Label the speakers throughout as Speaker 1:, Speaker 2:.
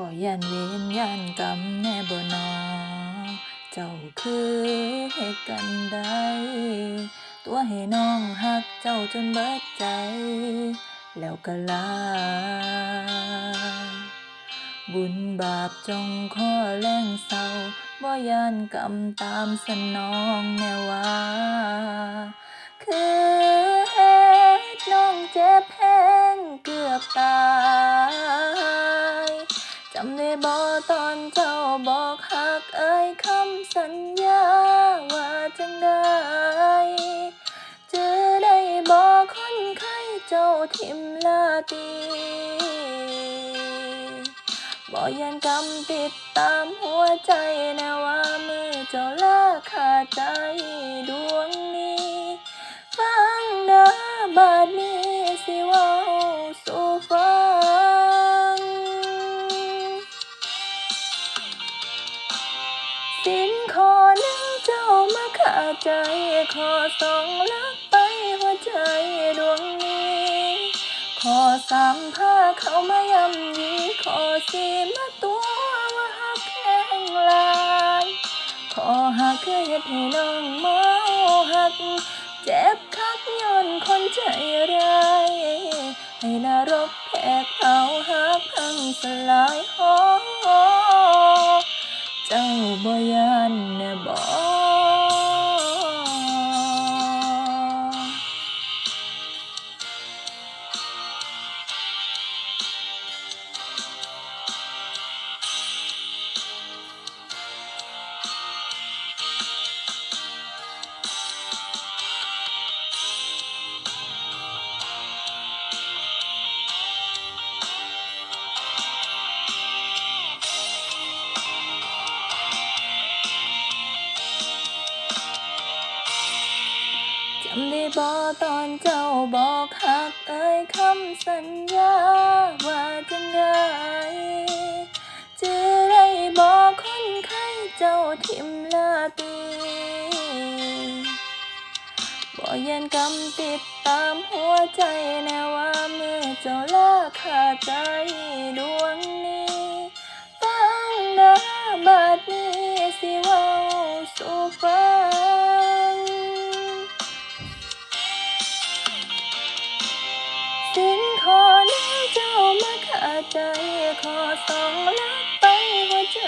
Speaker 1: บ่ยันเวรยันกรรมแน่บ่นอ เจ้าคือเหตุกันใด ตัวให้น้องหักเจ้าจนเบิดใจ แล้วก็ลา บุญบาปจงขอแรงเศร้าบ่ยานกรรมตามสนองแน่ว่าคือเหตุน้องเจ็บแห้งเกือบตายำได้บ่ตอนเจ้าบอกหักเอ่ยคำสัญญาว่าจังได้จือได้บอกคนไข้เจ้าทิมลาตีบ่ยันกำติดตามหัวใจนะว่ามือเจ้าลาขาดใจดวงนี้ ฟังเด้บาดนี้สิว้า สินขอหนึ่งเจ้ามาขาดใจ ขอสองลักไปหัวใจดวงนี้ ขอสามพาเข้ามายำยีขอสี่มาตัวว่าหักแข็งลายขอหักคือเฮ็ดให้น้องเมาหัก เจ็บคักย้อนคนใจร้ายให้นรกแผกเผาหักพังสลายโอ เจ้าบ่ยานแน่บ่ บ่ตอนเจ้าบอกหักเอ่ยคำสัญญาว่าจังไดจือได้บอกคนไข้เจ้าทิมลาตีบ่ยันกำติดตามหัวใจแน่ว่าเมื่อเจ้าลาขาดใจดวงนี้ฟังนะบาดนี้สิว้า ใจขอสองลักไปหัวใจ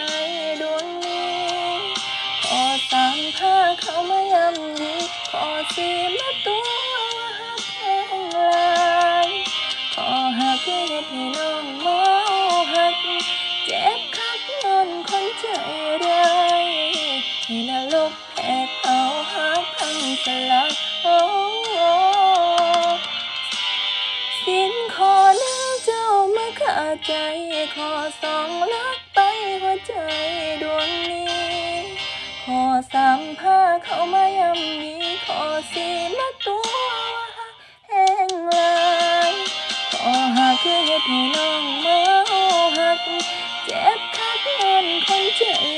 Speaker 1: ดวงนี้ ขอสามพาเข้ามายำยีขอสี่มาตัวหักแข็งลายขอหักเฮ็ดให้น้องเมาหัก เจ็บคักย้อนคนใจร้ายให้นรกแผกเผาหักพังสลายโอ้ ใจขอสองลักไปหัวใจดวงนี้ ขอสามผ้าเข้ามายำยีขอสี่มาตัวหักแห้งลายขอหักคือเฮ็ดให้น้องเมาหัก เจ็บคักแน่นคนใจร้ายให้นรก